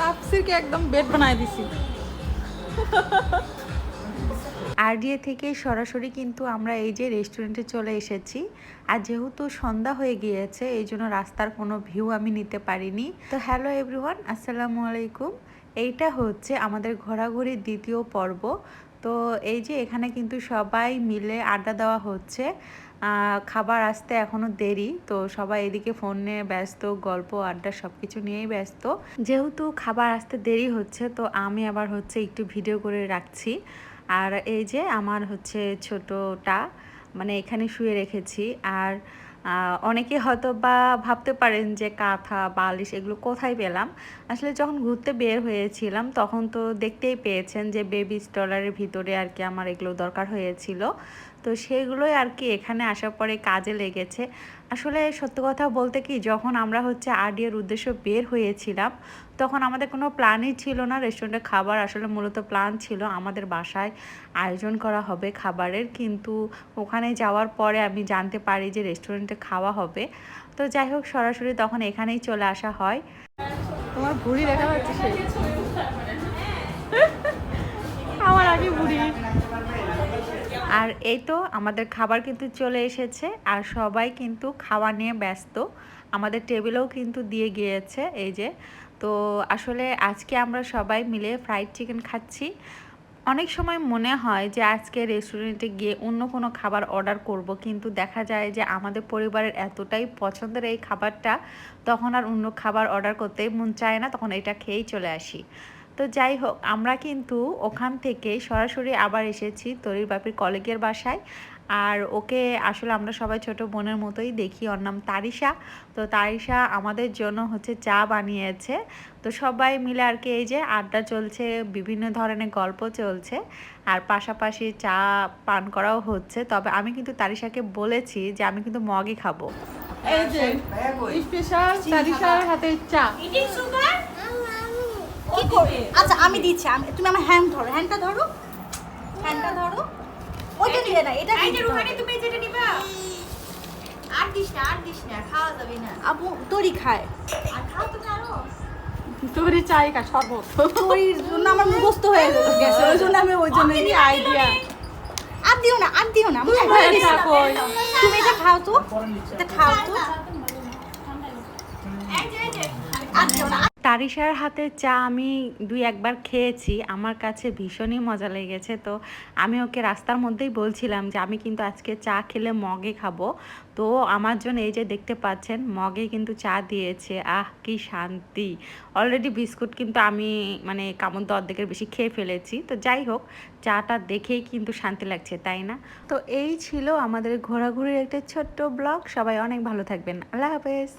তাপসিরকে একদম বেড বানায় দিছি। আরডিএ থেকে সরাসরি কিন্তু আমরা এই যে রেস্টুরেন্টে চলে এসেছি। আর যেহেতু সন্ধ্যা হয়ে গিয়েছে, এই জন্য রাস্তার কোনো ভিউ আমি নিতে পারিনি। তো হ্যালো এভরিওয়ান আসসালামু আলাইকুম। এইটা হচ্ছে আমাদের ঘোরাঘুরির দ্বিতীয় পর্ব। তো এই যে এখানে কিন্তু সবাই মিলে আড্ডা দেওয়া হচ্ছে। খাবার আসতে এখনও দেরি, তো সবাই এদিকে ফোন নিয়ে ব্যস্ত, গল্প, আড্ডা সব কিছু নিয়েই ব্যস্ত। যেহেতু খাবার আসতে দেরি হচ্ছে, তো আমি আবার হচ্ছে একটু ভিডিও করে রাখছি। আর এই যে আমার হচ্ছে ছোটটা মানে এখানে শুয়ে রেখেছি। আর অনেকে হয়তো বা ভাবতে পারেন যে কাঁথা, বালিশ এগুলো কোথায় পেলাম? আসলে যখন ঘুরতে বের হয়েছিলাম, তখন তো দেখতেই পেয়েছেন যে বেবি স্টলারের ভিতরে আর কি আমার এগুলো দরকার হয়েছিল। তো সেগুলোই আর কি এখানে আসার পরে কাজে লেগেছে। আসলে সত্য কথা বলতে কি, যখন আমরা হচ্ছে আরডিএর উদ্দেশ্য বের হয়েছিলাম, তখন আমাদের কোনো প্ল্যানই ছিল না। রেস্টুরেন্টে খাবার আসলে মূলত প্ল্যান ছিল আমাদের বাসায় আয়োজন করা হবে খাবারের। কিন্তু ওখানে যাওয়ার পরে আমি জানতে পারি যে রেস্টুরেন্টে খাওয়া হবে। তো যাই হোক, সরাসরি তখন এখানেই চলে আসা হয়। তোমার ভুড়ি দেখা যাচ্ছে আমার আগে ভুড়ি। আর এই তো আমাদের খাবার কিন্তু চলে এসেছে আর সবাই কিন্তু খাওয়া নিয়ে ব্যস্ত। আমাদের টেবিলেও কিন্তু দিয়ে গিয়েছে এই যে। তো আসলে আজকে আমরা সবাই মিলে ফ্রাইড চিকেন খাচ্ছি। অনেক সময় মনে হয় যে আজকে রেস্টুরেন্টে গিয়ে অন্য কোনো খাবার অর্ডার করব, কিন্তু দেখা যায় যে আমাদের পরিবারের এতটাই পছন্দের এই খাবারটা, তখন আর অন্য খাবার অর্ডার করতেই মন চায় না, তখন এটা খেয়েই চলে আসি। তো যাই হোক আমরা কিন্তু ওখান থেকে সরাসরি আবার এসেছি তরির বাপির কলেজের বাসায়। আর ওকে আসলে আমরা সবাই ছোট বোনের মতোই দেখি ওর নাম তারিশা। তো তারিশা আমাদের জন্য হচ্ছে চা বানিয়েছে। তো সবাই মিলে আর কি এই যে আড্ডা চলছে বিভিন্ন ধরনের গল্প চলছে। আর পাশাপাশি চা পান করাও হচ্ছে। তবে আমি কিন্তু তারিশাকে বলেছি যে আমি কিন্তু মগই খাব। এই যে স্পেশাল তারিশার হাতে চা। কি করবে? আচ্ছা আমি দিচ্ছি। আমি তুমি আমার হ্যান্ড ধরো। হ্যান্ডটা ধরো। হ্যান্ডটা ধরো। ওইটা নিবে না এটা এই যে দিতে রুহানি তুমি যেটা নিবা। আর দিস না আর দিস না খাওয়া যাবে না। আপু তরি খায়। আর খাও তুমি আরও তোরই চাই কা শরবত। তরির জন্য আমার মুখস্থ হয়ে গেছে ওই জন্য আমি ওই জন্য আইডিয়া আর দিও না আর দিও না? তুমি এটা খাও তো। এটা খাও তো। এই যে এই যে। আর দিও না। তারিশার হাতে চা আমি দুই একবার খেয়েছি, আমার কাছে ভীষণই মজা লেগেছে। তো আমি ওকে রাস্তার মধ্যেই বলছিলাম যে, আমি কিন্তু আজকে চা খেলে মগে খাব। তো আমার জন্য এই যে দেখতে পাচ্ছেন, মগে কিন্তু চা দিয়েছে। আহ, কি শান্তি! অলরেডি বিস্কুট কিন্তু আমি মানে কামন তো অর্ধেকের বেশি খেয়ে ফেলেছি। তো যাই হোক, চাটা দেখেই কিন্তু শান্তি লাগছে, তাই না? তো এই ছিল আমাদের ঘোরাঘুরির একটা ছোট্ট ব্লগ। সবাই অনেক ভালো থাকবেন। আল্লাহ হাফেজ!